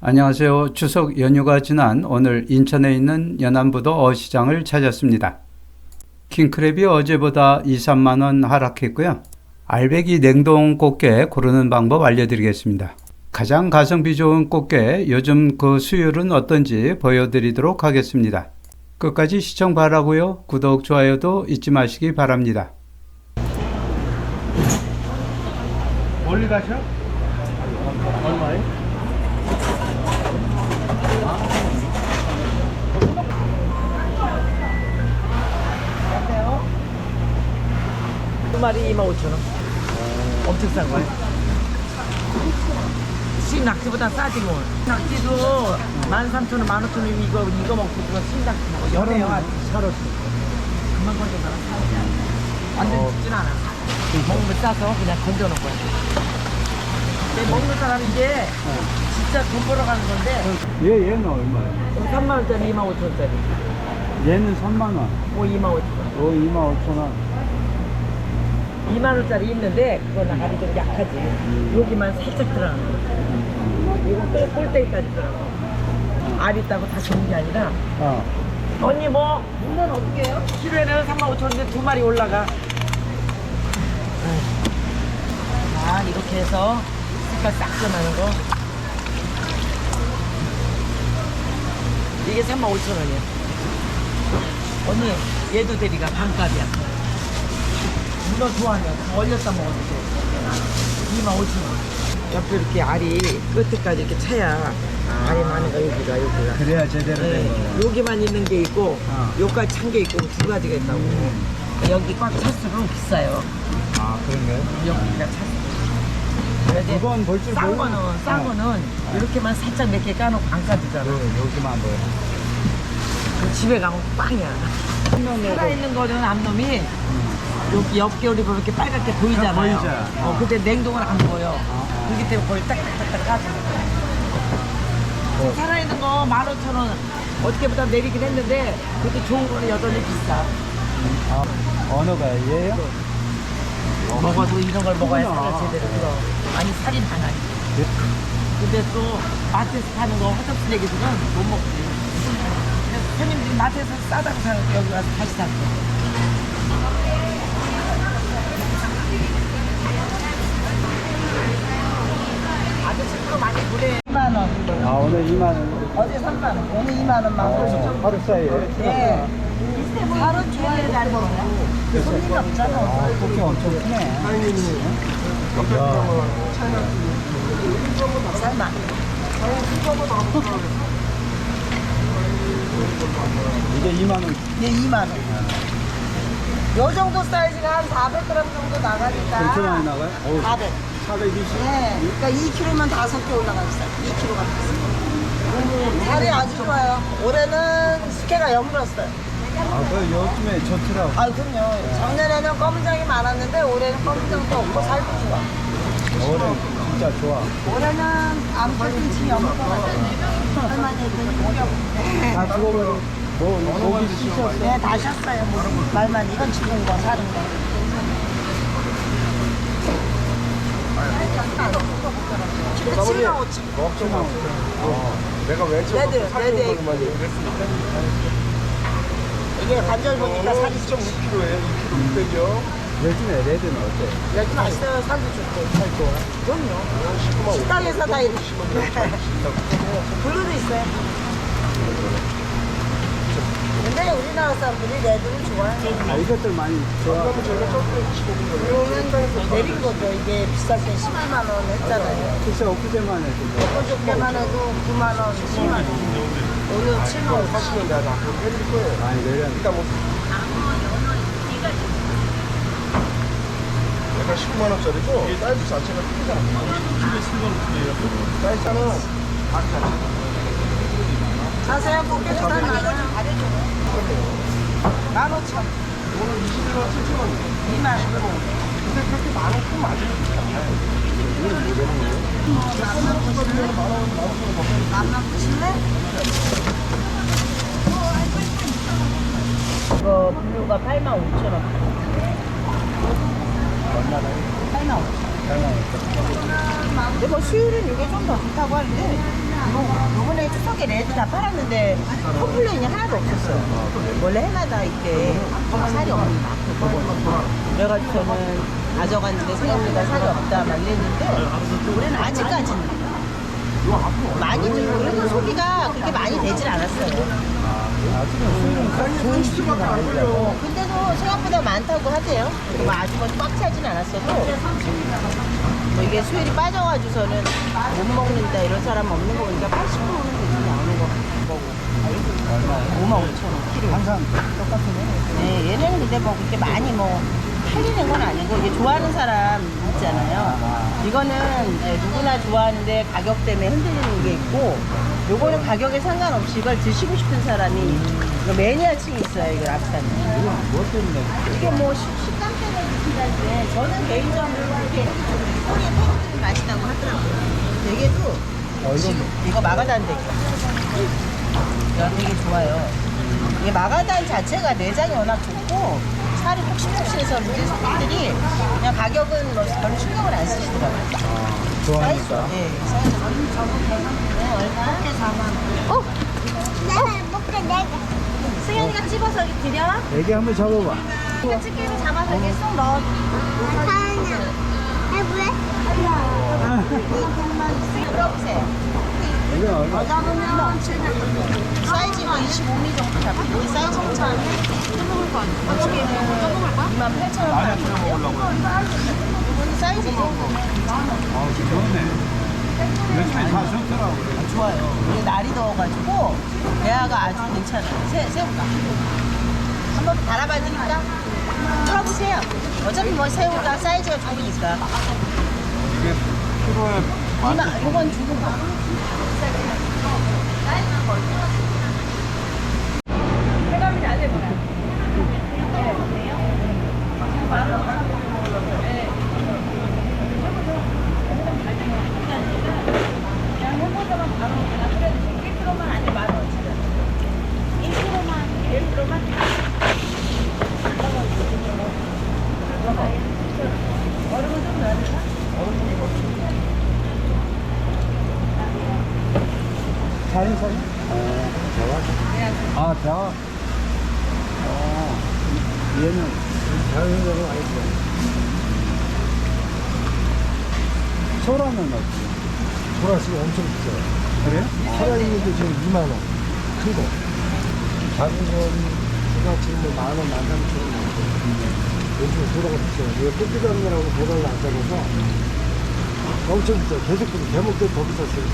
안녕하세요. 추석 연휴가 지난 오늘 인천에 있는 연안부도 어시장을 찾았습니다. 킹크랩이 어제보다 2, 3만 원 하락했고요. 알배기 냉동 꽃게 고르는 방법 알려드리겠습니다. 가장 가성비 좋은 꽃게 요즘 그 수율은 어떤지 보여드리도록 하겠습니다. 끝까지 시청 바라고요. 구독, 좋아요도 잊지 마시기 바랍니다. 멀리 가셔? 마리 25,000원. 엄청 싼 거야. 수입 낙지보다 싸지 뭐. 낙지도 13,000원, 15,000원 이거 이거 먹고 그거 수입 낙지 먹어. 아주. 살았어. 금방 건져서 완전 죽진 않아. 먹으면 싸서 그냥 건져놓은 거야. 근데 먹는 사람이 이게 진짜 돈 벌어가는 건데 얘, 얘는 얼마예요? 3만 원짜리, 2만 5천 원짜리. 얘는 3만 원, 뭐 2만 5천 원. 오 2만 5천 원. 2만 원짜리 있는데 그건 알이 좀 약하지. 여기만 살짝 들어가는 거. 이거 꼴- 꼴대기까지 들어가. 알 있다고 다 좋은 게 아니라. 어. 언니 뭐? 물론 어떻게 해요? 키로에는 3만 5천 원인데 두 마리 올라가. 자, 이렇게 해서 색깔 싹 변하는 거. 이게 3만 5천 원이야. 언니, 얘도 대리가 반값이야. 문어 좋아하냐? 다 얼렸다 먹어도 돼. 2만 5천 원. 옆에 이렇게 알이 끝에까지 이렇게 차야 알이 많은 거 여기가 여기가. 그래야 제대로 된 네, 거예요. 여기만 있는 게 있고 어. 여기까지 찬 게 있고 두 가지가 있다고. 여기 꽉 찼으면 비싸요. 아, 그런가요? 여기가 찼어. 이건 볼줄 싼 거는 싼 어. 거는 이렇게만 살짝 몇 개 까놓고 안 까지잖아. 네, 여기만 보여. 그 집에 가면 빵이야. 살아 있는 거는 암놈이 여기 옆겨울이 이렇게 빨갛게 보이잖아요. 보이죠. 어, 근데 냉동은 안 보여. 아. 그렇기 때문에 거의 딱딱딱딱 까지는 거야. 어. 살아있는 거 15,000원 어저께보다 내리긴 했는데 그것도 좋은 거는 여전히 비싸. 아, 언어가 얘예요? 먹어도 이런 걸 먹어야. 살을 제대로 들어. 아니 살이 많아. 근데 또 마트에서 파는 거 허접스 얘기들은 못 먹지. 손님들이 마트에서 싸다고 사서 여기 와서 다시 샀어. 아 보내. 2만 원. 아, 오늘 2만 원. 어제 3만 원. 오늘 2만 원만 어, 하루 사이에. 네. 살은 좋아야 잘 먹어요. 손님이 없잖아. 아, 꽃게 엄청 크네. 살만. 이게 2만 원. 네, 2만 원. 요 정도 사이즈가 한 400g 정도 나가니까. 많이 나가요? 어우, 400. 420. 네. 그러니까 2kg만 5개 올라가 있어요. 2kg가 됐어요. 살이 아주 좋아요. 올해는 스케가 여물었어요. 아, 그 요즘에 좋더라고. 아, 그럼요. 작년에는 검은장이 많았는데 올해는 검은장도 없고 살도 좋아. 올해 진짜 좋아. 올해는 암털 지이 없을 것 같아요. 할머니 그다 죽어버려. 뭐, 고기 씻었어. 네, 다 셨어요. 뭐, 말만 이건 죽은 거, 사는 거. 키로 7만 5천. 내가 왜 레드, 레드 에이프. 이게 관절 보니까 살이 좀 2kg에 2kg 600이요? 요즘에 레드는 어때? 여기 맛있어요. 살도 좋고. 살 좋아. 그럼요. 식당에서 다 이렇게. 블루도 있어요. 근데 우리나라 사람들이 레드를 좋아해요. 아, 이것들 많이 좋아. 이거는 내린 거죠. 이게 비쌀 때 12만 원 했잖아요. 글쎄, 엊그제만 해도. 어저께만 해도 9만 원, 10만 원. 오늘 7만 원. 사실은 내가 다 해드릴 거예요. 많이 내렸네. 일단 뭐 내가 19만 원짜리고 사이즈 자체가 크잖아. 사이즈는 작잖아. 자세한 꽃게 살 많아요. 만 오천. 오늘 21만 7천 원. 2만 원. 근데 그렇게 만원 큰 맞으니까. 만만 보실래? 이거 블루가 8만 5천 원. 얼마나 8만 5천 원. 근데 뭐 수율은 이게 좀 더 좋다고 하는데 요- 요번에 추석에 레드 다 팔았는데 컴플레인이 하나도 없었어요. 원래 해마다 이때 살이 없는다. 그래가지고 저는 가져갔는데 생각보다 살이 없다 막 이랬는데 올해는 아직까지는 많이 좀 그래도 소비가 그렇게 많이 되질 않았어요. 좋은 걸려. 어, 근데도 생각보다 많다고 하대요. 그리고 뭐 아주 뭐꽉 차진 않았어도 뭐 이게 수율이 빠져가지고서는 못 먹는다 이런 사람 없는 거 보니까 80%는 대충 나오는 거 거고. 5만 5천 원 키로. 항상 똑같은 네, 얘네는 근데 뭐 그렇게 많이 뭐 팔리는 건 아니고 이게 좋아하는 사람 있잖아요. 이거는 네, 누구나 좋아하는데 가격 때문에 흔들리는 게 있고 요거는 가격에 상관없이 이걸 드시고 싶은 사람이 이거 매니아층이 있어요, 이거 랍스타는. 뭐 때문에? 이게 뭐 식- 식 드신다는데 저는 개인적으로 이렇게 소리에 탱글이 맛있다고 하더라고요. 되게도 지금 이거 마가단 되게 이거 되게 좋아요. 이게 마가단 자체가 내장이 워낙 좋고 살이 폭신폭신해서 우리 손님들이 그냥 가격은 뭐 별로 신경을 안 쓰시더라고요. 좋아하니까. 사이즈, 예, 사이즈 네, 얼마? 4만 원. 어? 내가 먹게 내가 승현이가 찝어서 여기 드려? 애기 한번 잡아봐. 집게를 잡아서 이렇게 쏙 넣어 사연아 해볼래? 얼마? 잡으면 사이즈가 25mm 정도 잡고 이 사이즈 괜찮은데? 떠먹을 거 아니야? 어떻게 해? 떠먹을 거야? 2만 8천 원 안에 들어먹으려고. 이건 사이즈 이 정도 아, 좋네. 요즘에 다 좋더라고. 좋아요. 이게 날이 더워가지고 대하가 아주 괜찮아요. 새, 새우가. 한번 달아봐 드릴까? 풀어보세요. 어차피 뭐 새우가 사이즈가 좋으니까. 이게 키로에 이만, 이건 죽은 거. 해감이 안되구나. 그냥 해보자만 바로 그냥 그래도 1kg만 아니면 만 원. 1kg만, 1kg만. 얼음은 좀 넣어야 되나? 자연산? 어, 대화? 아, 대화? 어, 얘는 많이 돼. 소라는 어떻게? 소라 지금 엄청 비싸요. 그래? 소라 있는데 지금 2만 원. 큰 거. 작은 건 제가 지금 뭐 만 원, 만 삼천 원. 요즘 소라가 비싸요. 이거 뜯기장이라고 배달을 안 잡아서 엄청 비싸요. 계속 그 대목 때더 비쌌어요.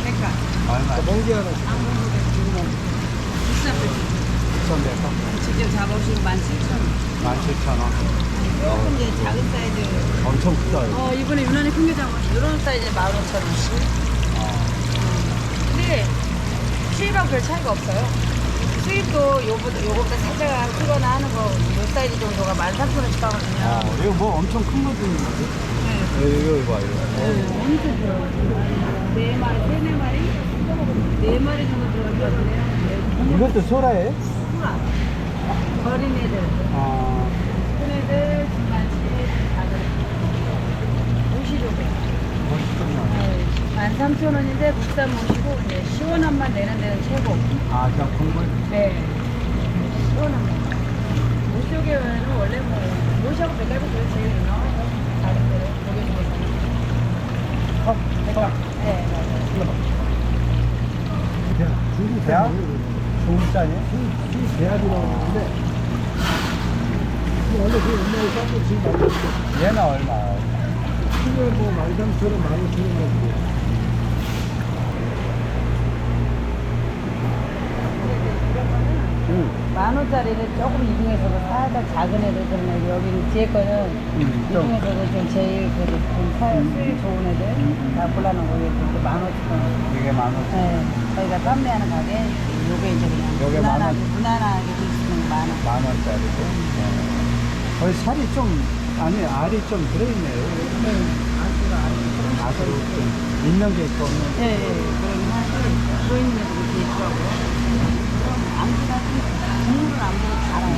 그러니까. 얼마? 멍게 하나 지금 비싼데? 직접 잡아오시면 17,000원. 17,000원. 조금 이제 작은 사이즈. 엄청 크다, 이거. 어, 이번에 유난히 큰 게 잡았어. 이런 사이즈 15,000원씩. 근데 수입하고 별 차이가 없어요. 수입도 요보다, 요거보다 살짝 크거나 하는 거, 요 사이즈 정도가 13,000원씩 하거든요. 어, 이거 뭐 엄청 큰 거 주는 거지? 네. 이거, 이거 봐, 이거. 엄청 좋아요. 네 마리, 세네 마리? 네 마리 정도 들어갈 것 같은데요. 네. 이것도 소라예요? 소라. 어린 애들, 아, 큰 애들, 중간치, 작은 애들. 모시려고. 네. 13,000원인데 국산 모시고, 이제 시원한 맛 내는 데는 최고. 아, 저 국물? 네. 시원한 맛. 모시오게는 원래 뭐, 모시하고 백갈비 도 제일 유명하죠. 다른 데로, 고개 중에서는. 컵, 컵. 네, 맞아요. 중국 대학? 대학? 중국산이에요? 대학이라고 하는데 얘는 얼마? 키로에 뭐 13,000원, 15,000원 정도. 응. 만 원짜리를 조금 이 중에서도 살짝 작은 애들 애들 여기 뒤에 거는 음, 이 좀. 중에서도 좀 제일 그래도 좀 사- 수익 좋은 애들 다 골라놓은 이렇게 만 오천 원. 이게 만 원. 네, 저희가 판매하는 가게 요게 이제 그냥 요게 만 원. 무난하게 무난하게 있는 만 원. 만 원짜리고. 거의 살이 좀, 아니, 알이 좀 들어있네요. 네, 맛으로 좀 있는 게 있고 없는 게. 네, 있는 안 보고 알아요.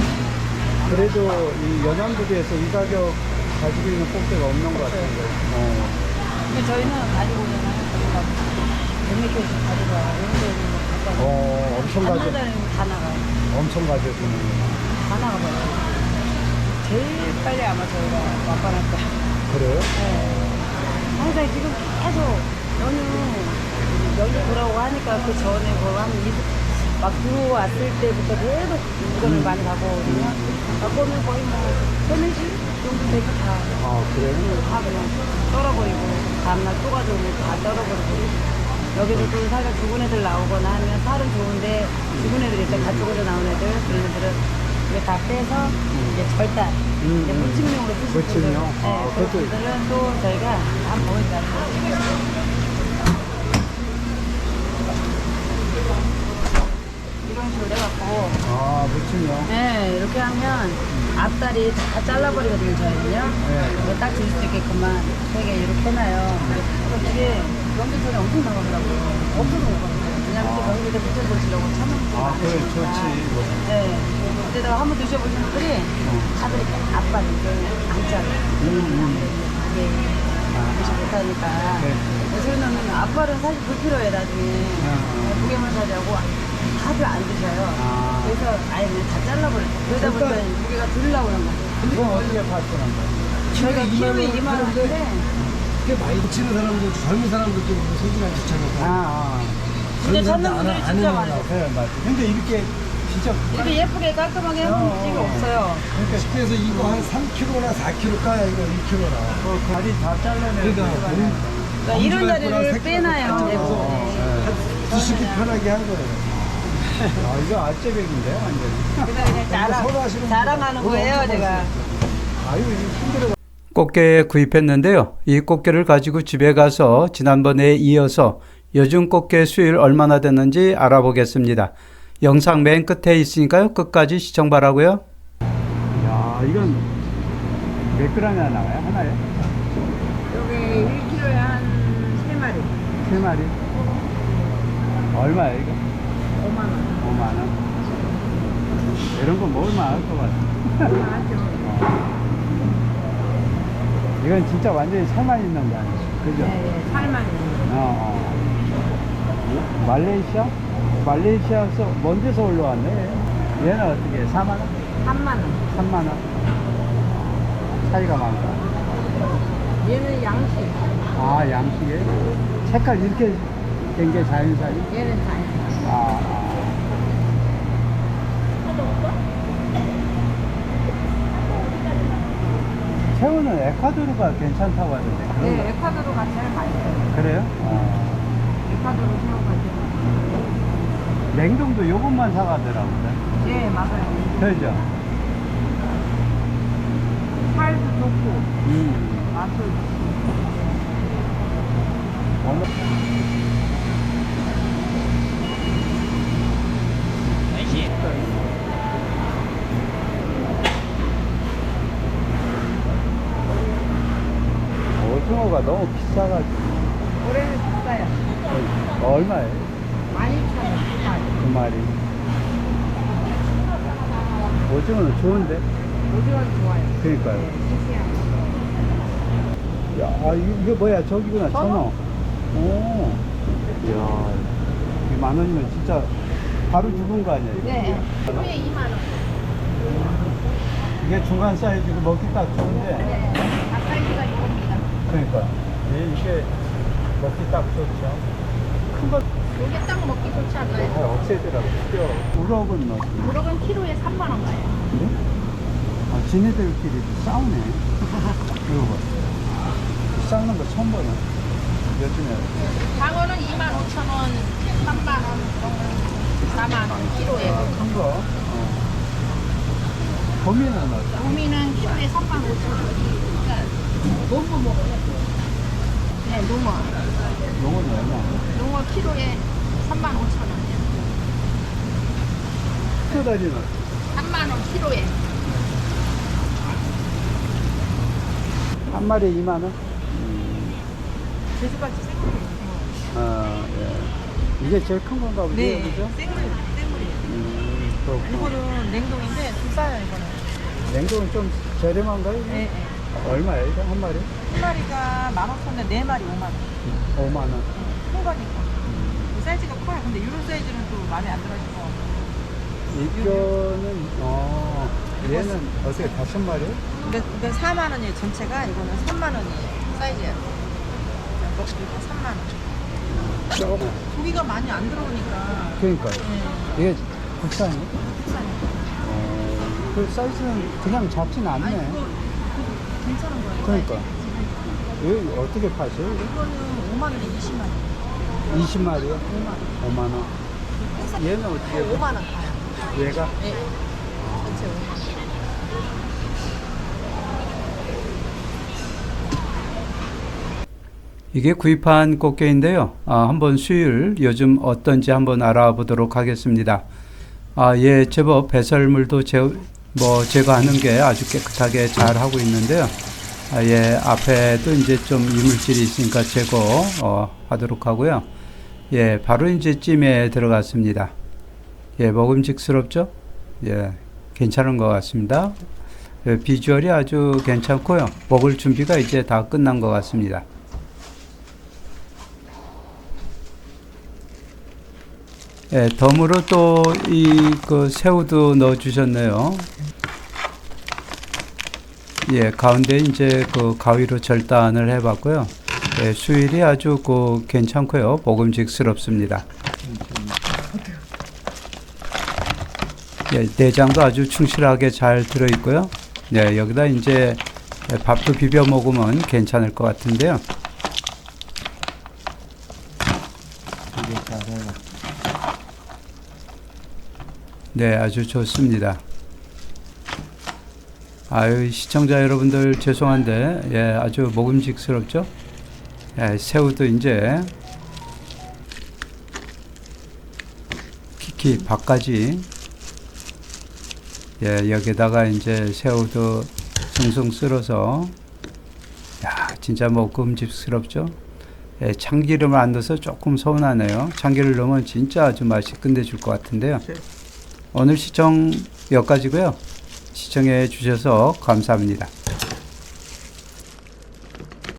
그래도 이 연안부두에서 이 가격 가지고 있는 꽃게가 없는 것 같은데. 어. 근데 저희는 가지고 있는 저희가 200kg씩 가져가. 이런데 뭐 갖고 어, 엄청 가져, 한나절에 다 나가요. 엄청 가져주는 다 나가봐요. 제일 빨리 아마 저희가 맛반할 거예요. 그래요? 항상 지금 계속 연휴 연휴 돌아오고 하니까 그 전에 뭐한막 들어왔을 때부터 계속 물건을 음. 많이 갖고 오거든요. 갖고 오면 거의 뭐 세네 시 정도 되고 다, 아, 그래요? 다 그냥 떨어버리고 다음날 또 가져오면 다 떨어버리고 여기도 또 살짝 죽은 애들 나오거나 하면 살은 좋은데 죽은 애들 있잖아 다 죽어서 나온 애들 그런 애들은 이게 다 빼서 이제 절단 음, 이제 음. 무침용으로 쓰실 분들 무침용? 네, 아, 그 그것도- 분들은 또 저희가 한 보여드릴게요 이런 식으로 해갖고 아, 무침요? 네, 이렇게 하면 앞다리 다 잘라버리거든요, 저희는요. 네. 이거 딱 줄 수 있게끔만 되게 이렇게 해놔요. 이게 명절전에 엄청 나가더라고요. 없어서 못 가요. 왜냐면 또 명절에 붙여보시려고 참는 분들 아, 그래. 좋지. 이거. 네. 그때다가 한번 드셔보신 분들이 다들 이렇게 앞발 이렇게 안 잘라요. 음, 음. 이게 드시 못하니까. 네. 저희는 앞발은 사실 불필요해, 나중에. 아. 무게만 사자고 다들 안 드셔요. 아. 그래서 아예 그냥 다 잘라버려요. 그러다 보니까 무게가 덜 나오는 거예요. 이건 어떻게 파시는 거예요? 저희가 키로에 2만 원인데 꽤 많이 붙이는 사람도, 젊은 사람들도 소주랑 아, 추천해서. 아. 진짜 찾는 분들이 진짜 많아요. 맞아. 근데 이렇게 진짜 이렇게 예쁘게 깔끔하게 해놓은 집이 없어요. 그러니까 해서 이거 한 3kg나 4kg 까야 이거 1kg나. 그 다리 다 잘라내고. 그러니까 우리 그러니까 이런 자리를 빼놔요. 어, 대부분. 드시기 편하게 한 거예요. 아, 이거 알짜배기인데, 완전히. 그래서 그냥 자랑, 자랑하는 거예요, 제가. 아유, 이거 힘들어. 꽃게 구입했는데요. 이 꽃게를 가지고 집에 가서 지난번에 이어서 요즘 꽃게 수율 얼마나 됐는지 알아보겠습니다. 영상 맨 끝에 있으니까요. 끝까지 시청 바라고요. 야, 이건 몇 g이나 나와요? 하나에? 여기 1kg에 한 3마리. 세 마리? 얼마야, 이거? 5만 원. 5만 원. 이런 거 먹을 만 할 것 같아. 이건 진짜 완전히 살만 있는 거 아니야? 그죠? 네, 살만 있는 거. 어, 어. 말레이시아? 말레이시아에서 먼 데서 올라왔네. 얘는 어떻게? 4만 원? 3만 원. 3만 원? 차이가 많다. 얘는 양식. 아, 양식에? 색깔 이렇게 된 게 자연산이? 얘는 자연. 아, 아. 새우는 에콰도르가 괜찮다고 하던데. 네, 에콰도르가 제일 맛있어요. 거. 그래요? 어. 새우가 제일 냉동도 요것만 사가더라고요. 네, 맞아요. 그죠? 살도 좋고, 음. 맛도 좋고. 어느... 오징어가 너무 비싸가지고 올해는 비싸요. 얼마예요? 12,000원. 그 말이 오징어는 좋은데 오징어는 좋아요. 그러니까요 싱싱한 거. 야 아, 이거, 이거 뭐야 저기구나 천어? 천어 오 이야 이만 원이면 진짜 바로 죽은 거 아니야 이거? 네. 키로에 2만 원. 이게 중간 사이즈고 먹기 딱 좋은데 네. 닭갈비가 이겁니다. 그러니까 이- 이게 먹기 딱 좋죠 큰거 요게 딱 먹기 좋지 않나요? 없애더라고 뼈 우럭은 뭐 무럭은 키로에 3만 원 가요. 그래? 아 지네들끼리 싸우네 이거 봐 싸우는 거 처음 보네 요즘에 장어는 2만 5천 원, 3만 원, 4만 원 키로에. 큰 거. 어. 고민은 어때? 도미는 키로에 3만 5천 원. 뭐뭐 먹어요? 네, 농어. 요건 얼마? 농어 키로에 3만 5천 원이요. 뼈다리는 3만 원 키로에. 한 마리에 2만 원? 제주같이 생물이에요. 어, 예. 이게 제일 큰 건가 보죠? 네, 그죠? 생물, 생물이에요. 음, 그렇구나. 이거는 냉동인데 비싸요, 이거는. 냉동은 좀 저렴한가요? 이게? 네, 네. 얼마예요, 이거 한 마리? 한 마리가 15,000원인데 네 마리 5만 원. 5만 원. 큰 거니까. 사이즈가 커요. 근데 이런 사이즈는 또 마음에 안 들어요. 이거는 어 얘는 어떻게 다섯 마리? 이거, 이거 4만 원이에요. 전체가 이거는 3만 원이에요. 사이즈야. 이거 3만 원. 고기가 많이 안 들어오니까. 그러니까 예. 이게 국산이? 어, 그 사이즈는 그냥 작진 않네. 아니 그거 괜찮은 거예요. 그러니까 이거 어떻게 파세요? 이거? 이거는 5만 원에 20만 원. 20마리요? 5만 원. 5만 원. 얘는 어떻게? 5만 원 가요. 얘가 네. 전체 5만 원. 이게 구입한 꽃게인데요. 아, 한번 수율 요즘 어떤지 한번 알아보도록 하겠습니다. 아, 예, 제법 배설물도 제, 뭐 제거하는 게 아주 깨끗하게 잘 하고 있는데요. 아, 예, 앞에도 이제 좀 이물질이 있으니까 제거 어, 하도록 하고요. 예, 바로 이제 찜에 들어갔습니다. 예, 먹음직스럽죠? 예, 괜찮은 것 같습니다. 예, 비주얼이 아주 괜찮고요. 먹을 준비가 이제 다 끝난 것 같습니다. 예, 덤으로 또 이 그 새우도 넣어 주셨네요. 예, 가운데 이제 그 가위로 절단을 해 봤고요. 예, 수율이 아주 그 괜찮고요. 먹음직스럽습니다. 예, 내장도 아주 충실하게 잘 들어 있고요. 네, 여기다 이제 밥도 비벼 먹으면 괜찮을 것 같은데요. 이게 잘해요. 네, 아주 좋습니다. 아유, 시청자 여러분들 죄송한데, 예, 아주 먹음직스럽죠? 예, 새우도 이제, 키키 밥까지, 예, 여기다가 이제 새우도 숭숭 쓸어서, 야, 진짜 먹음직스럽죠? 예, 참기름을 안 넣어서 조금 서운하네요. 참기름을 넣으면 진짜 아주 맛이 끝내줄 것 같은데요. 오늘 시청 여기까지고요. 시청해 주셔서 감사합니다.